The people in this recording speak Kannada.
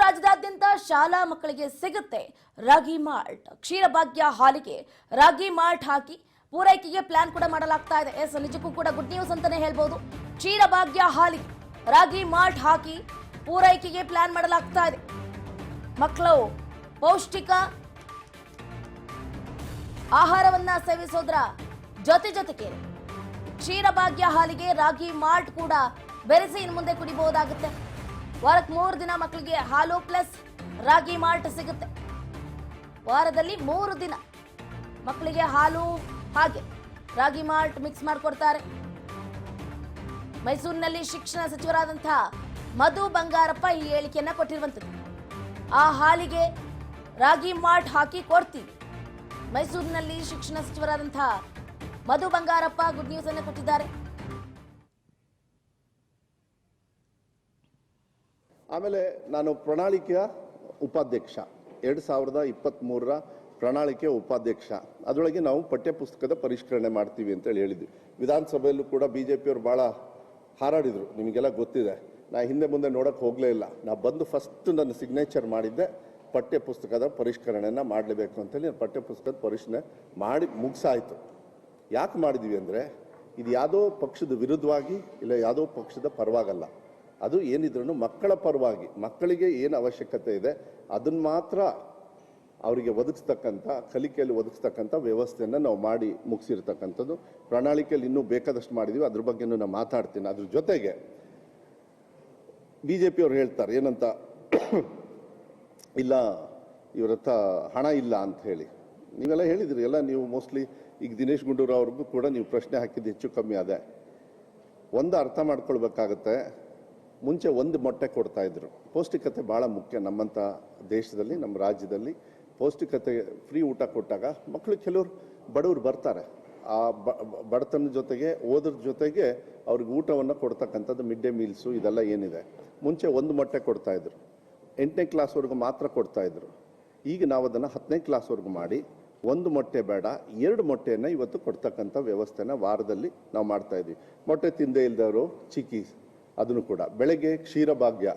ರಾಜ್ಯದಾದ್ಯಂತ ಶಾಲಾ ಮಕ್ಕಳಿಗೆ ಸಿಗುತ್ತೆ ರಾಗಿ ಮಾಲ್ಟ್. ಕ್ಷೀರಭಾಗ್ಯ ಹಾಲಿಗೆ ರಾಗಿ ಮಾಲ್ಟ್ ಹಾಕಿ ಪೂರೈಕೆಗೆ ಪ್ಲಾನ್ ಕೂಡ ಮಾಡಲಾಗ್ತಾ ಇದೆ. ಎಸ್, ನಿಜಕ್ಕೂ ಕೂಡ ಗುಡ್ ನ್ಯೂಸ್ ಅಂತಾನೆ ಹೇಳ್ಬೋದು. ಕ್ಷೀರಭಾಗ್ಯ ಹಾಲಿಗೆ ರಾಗಿ ಮಾಲ್ಟ್ ಹಾಕಿ ಪೂರೈಕೆಗೆ ಪ್ಲಾನ್ ಮಾಡಲಾಗ್ತಾ ಇದೆ. ಮಕ್ಕಳು ಪೌಷ್ಟಿಕ ಆಹಾರವನ್ನ ಸೇವಿಸೋದ್ರ ಜೊತೆ ಜೊತೆಗೆ ಕ್ಷೀರಭಾಗ್ಯ ಹಾಲಿಗೆ ರಾಗಿ ಮಾಲ್ಟ್ ಕೂಡ ಬೆರೆಸಿ ಇನ್ನು ಮುಂದೆ ಕುಡಿಬಹುದಾಗುತ್ತೆ. ವಾರಕ್ಕೆ ಮೂರು ದಿನ ಮಕ್ಕಳಿಗೆ ಹಾಲು ಪ್ಲಸ್ ರಾಗಿ ಮಾಲ್ಟ್ ಸಿಗುತ್ತೆ. ವಾರದಲ್ಲಿ ಮೂರು ದಿನ ಮಕ್ಕಳಿಗೆ ಹಾಲು ಹಾಗೆ ರಾಗಿ ಮಾಲ್ಟ್ ಮಿಕ್ಸ್ ಮಾಡಿಕೊಡ್ತಾರೆ. ಮೈಸೂರಿನಲ್ಲಿ ಶಿಕ್ಷಣ ಸಚಿವರಾದಂತಹ ಮಧು ಬಂಗಾರಪ್ಪ ಈ ಹೇಳಿಕೆಯನ್ನ ಕೊಟ್ಟಿರುವಂಥದ್ದು. ಆ ಹಾಲಿಗೆ ರಾಗಿ ಮಾಲ್ಟ್ ಹಾಕಿ ಕೊಡ್ತೀವಿ. ಮೈಸೂರಿನಲ್ಲಿ ಶಿಕ್ಷಣ ಸಚಿವರಾದಂತಹ ಮಧು ಬಂಗಾರಪ್ಪ ಗುಡ್ ನ್ಯೂಸ್ ಅನ್ನು ಕೊಟ್ಟಿದ್ದಾರೆ. ಆಮೇಲೆ ನಾನು ಪ್ರಣಾಳಿಕೆಯ ಉಪಾಧ್ಯಕ್ಷ. ಎರಡು ಸಾವಿರದ ಇಪ್ಪತ್ತ್ಮೂರರ ಪ್ರಣಾಳಿಕೆಯ ಉಪಾಧ್ಯಕ್ಷ. ಅದರೊಳಗೆ ನಾವು ಪಠ್ಯಪುಸ್ತಕದ ಪರಿಷ್ಕರಣೆ ಮಾಡ್ತೀವಿ ಅಂತೇಳಿ ಹೇಳಿದ್ವಿ. ವಿಧಾನಸಭೆಯಲ್ಲೂ ಕೂಡ ಬಿ ಜೆ ಪಿಯವರು ಭಾಳ ಹಾರಾಡಿದರು. ನಿಮಗೆಲ್ಲ ಗೊತ್ತಿದೆ. ನಾ ಹಿಂದೆ ಮುಂದೆ ನೋಡೋಕ್ಕೆ ಹೋಗಲೇ ಇಲ್ಲ. ನಾ ಬಂದು ಫಸ್ಟ್ ನನ್ನ ಸಿಗ್ನೇಚರ್ ಮಾಡಿದ್ದೆ. ಪಠ್ಯಪುಸ್ತಕದ ಪರಿಷ್ಕರಣೆಯನ್ನು ಮಾಡಲೇಬೇಕು ಅಂತೇಳಿ ನಾನು ಪಠ್ಯಪುಸ್ತಕದ ಪರಿಷ್ಕರಣೆ ಮಾಡಿ ಮುಗಿಸಾಯಿತು. ಯಾಕೆ ಮಾಡಿದ್ವಿ ಅಂದರೆ, ಇದು ಯಾವುದೋ ಪಕ್ಷದ ವಿರುದ್ಧವಾಗಿ ಇಲ್ಲ ಯಾವುದೋ ಪಕ್ಷದ ಪರವಾಗಲ್ಲ. ಅದು ಏನಿದ್ರು ಮಕ್ಕಳ ಪರವಾಗಿ, ಮಕ್ಕಳಿಗೆ ಏನು ಅವಶ್ಯಕತೆ ಇದೆ ಅದನ್ನು ಮಾತ್ರ ಅವರಿಗೆ ಒದಗಿಸ್ತಕ್ಕಂಥ, ಕಲಿಕೆಯಲ್ಲಿ ಒದಗಿಸ್ತಕ್ಕಂಥ ವ್ಯವಸ್ಥೆಯನ್ನು ನಾವು ಮಾಡಿ ಮುಗಿಸಿರ್ತಕ್ಕಂಥದ್ದು. ಪ್ರಣಾಳಿಕೆಯಲ್ಲಿ ಇನ್ನೂ ಬೇಕಾದಷ್ಟು ಮಾಡಿದ್ದೀವಿ ಅದ್ರ ಬಗ್ಗೆ ನಾನು ಮಾತಾಡ್ತೀನಿ. ಅದ್ರ ಜೊತೆಗೆ ಬಿ ಜೆ ಪಿಯವ್ರು ಹೇಳ್ತಾರೆ, ಏನಂತ? ಇಲ್ಲ, ಇವ್ರ ಹತ್ರ ಹಣ ಇಲ್ಲ ಅಂತ ಹೇಳಿ. ನೀವೆಲ್ಲ ಹೇಳಿದ್ರಿ, ಎಲ್ಲ ನೀವು ಮೋಸ್ಟ್ಲಿ ಈಗ ದಿನೇಶ್ ಗುಂಡೂರು ಅವ್ರಿಗೂ ಕೂಡ ನೀವು ಪ್ರಶ್ನೆ ಹಾಕಿದ್ದು ಹೆಚ್ಚು ಕಮ್ಮಿ ಅದೇ. ಒಂದು ಅರ್ಥ ಮಾಡ್ಕೊಳ್ಬೇಕಾಗತ್ತೆ ಮುಂಚೆ ಒಂದು ಮೊಟ್ಟೆ ಕೊಡ್ತಾ ಇದ್ರು. ಪೌಷ್ಟಿಕತೆ ಭಾಳ ಮುಖ್ಯ ನಮ್ಮಂಥ ದೇಶದಲ್ಲಿ, ನಮ್ಮ ರಾಜ್ಯದಲ್ಲಿ. ಪೌಷ್ಟಿಕತೆ ಫ್ರೀ ಊಟ ಕೊಟ್ಟಾಗ ಮಕ್ಕಳು ಕೆಲವರು ಬಡವರು ಬರ್ತಾರೆ. ಆ ಬ- ಬ- ಬಡತನದ ಜೊತೆಗೆ, ಓದ್ರ ಜೊತೆಗೆ ಅವ್ರಿಗೆ ಊಟವನ್ನು ಕೊಡ್ತಕ್ಕಂಥದ್ದು ಮಿಡ್ ಡೇ ಮೀಲ್ಸು ಇದೆಲ್ಲ ಏನಿದೆ. ಮುಂಚೆ ಒಂದು ಮೊಟ್ಟೆ ಕೊಡ್ತಾ ಇದ್ರು. ಎಂಟನೇ ಕ್ಲಾಸ್ವರೆಗೂ ಮಾತ್ರ ಕೊಡ್ತಾ ಇದ್ರು. ಈಗ ನಾವು ಅದನ್ನು ಹತ್ತನೇ ಕ್ಲಾಸ್ವರೆಗೂ ಮಾಡಿ, ಒಂದು ಮೊಟ್ಟೆ ಬೇಡ, ಎರಡು ಮೊಟ್ಟೆಯನ್ನು ಇವತ್ತು ಕೊಡ್ತಕ್ಕಂಥ ವ್ಯವಸ್ಥೆನ ವಾರದಲ್ಲಿ ನಾವು ಮಾಡ್ತಾ ಇದ್ವಿ. ಮೊಟ್ಟೆ ತಿಂದೇ ಇಲ್ದವರು, ಚಿಕ್ಕಿ ಅದನ್ನು ಕೂಡ. ಬೆಳಗ್ಗೆ ಕ್ಷೀರಭಾಗ್ಯ.